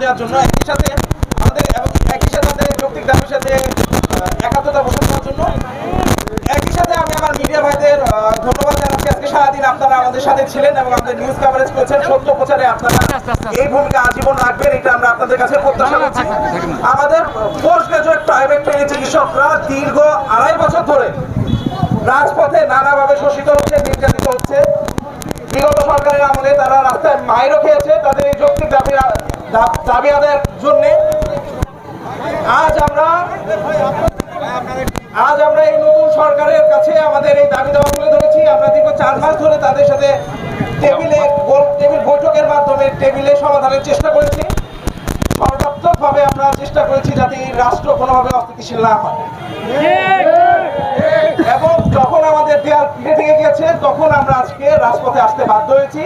দেওয়ার জন্য একই সাথে আমাদের এবং একই সাথে আমাদের যৌক্তিক দাবির সাথে একাত্মতা পোষণ করার জন্য। একই সাথে আমি আমার মিডিয়া ভাইদের ধন্যবাদ জানাচ্ছি। আজকে সারাদিন আপনারা আমাদের সাথে ছিলেন এবং আমাদের নিউজ কভারেজ করেছেন। সত্য প্রচারে আপনারা এই ভূমিকা আজীবন রাখবেন এটা আমরা আপনাদের কাছে প্রত্যাশা করছি। আমাদের পোস্ট গ্রাজুয়েট প্রাইভেট ট্রেনিং চিকিৎসকরা দীর্ঘ আড়াই বছর ধরে রাজপথে নানাভাবে শোষিত হচ্ছে নির্যাতিত হচ্ছে। বিগত সরকারের আমলে তারা রাস্তায় মাইরও খেয়েছে। তাদের এই যৌক্তিক দাবি দাবি আদায়ের জন্য আজ আমরা আজ আমরা এই নতুন সরকারের কাছে আমাদের এই দাবি দাওয়া তুলে ধরেছি। আমরা দীর্ঘ চার মাস ধরে তাদের সাথে টেবিলে টেবিল বৈঠকের মাধ্যমে টেবিলে সমাধানের চেষ্টা করেছি। সর্বাত্মকভাবে আমরা চেষ্টা করেছি যাতে রাষ্ট্র কোনোভাবে অস্থিতিশীল না হয়। এবং যখন আমাদের দেয়াল ফিরে থেকে গেছে তখন আমরা আজকে রাজপথে আসতে বাধ্য হয়েছি।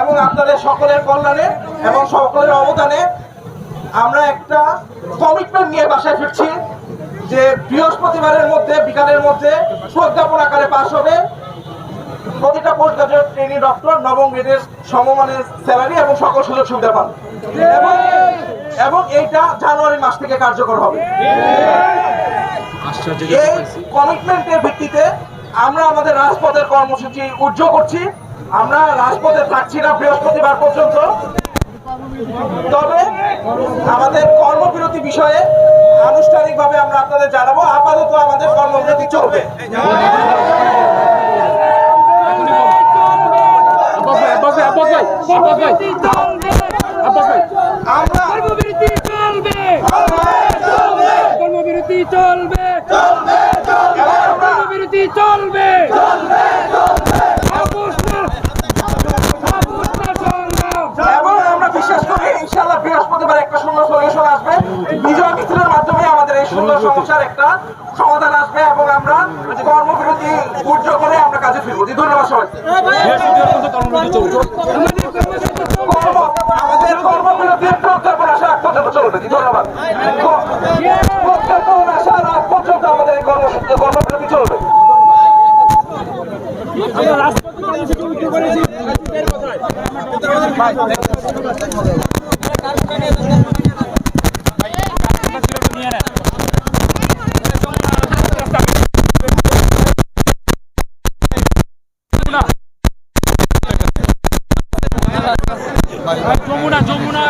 এবং আপনাদের সকলের কল্যাণে এবং সকলের অবদানে আমরা একটা কমিটমেন্ট নিয়ে বাসায় ফিরছি যে বৃহস্পতিবারের মধ্যে বিকালের মধ্যে প্রজ্ঞাপন আকারে পাশ হবে। প্রতিটা পোস্ট গ্রাজুয়েট ট্রেনিং ডক্টর নবম গ্রেডের সমমানের স্যালারি এবং সকল সুযোগ সুবিধা পান এবং এবং এইটা জানুয়ারি মাস থেকে কার্যকর হবে। এই কমিটমেন্টের ভিত্তিতে আমরা আমাদের রাজপথের কর্মসূচি উজ্জ্বল করছি। আমরা রাজপথে থাকছি না বৃহস্পতিবার পর্যন্ত। তবে আমাদের কর্মবিরতি বিষয়ে আনুষ্ঠানিকভাবে আমরা আপনাদের জানাব। আপাতত আমাদের কর্মবিরতি চলবে। কর্মবিরতি চলবে। কর্মবিরতি চলবে। কর্মবিরতি চলবে আপোষ না আপোষ না সংগ্রাম এবং আমরা বিশ্বাস করি ইনশাআল্লাহ বৃহস্পতিবার একটা সুন্দর সলিউশন আসবে। বিজয় মিছিলের মাধ্যমে আমাদের এই সুন্দর সমস্যার একটা সমাধান আসবে এবং আমরা কর্মবিরতি উজ্জ্বল করে আমরা কাজে ফিরবো। ধন্যবাদ কর্ম আমাদের কর্মবিরতির প্রজ্ঞাপন আসার আগ পর্যন্ত চলবে। ধন্যবাদ। প্রজ্ঞাপন আসার আগ পর্যন্ত আমাদের এই কর্মসূচি কর্মবিরতি চলবে। যমুনা যমুনা।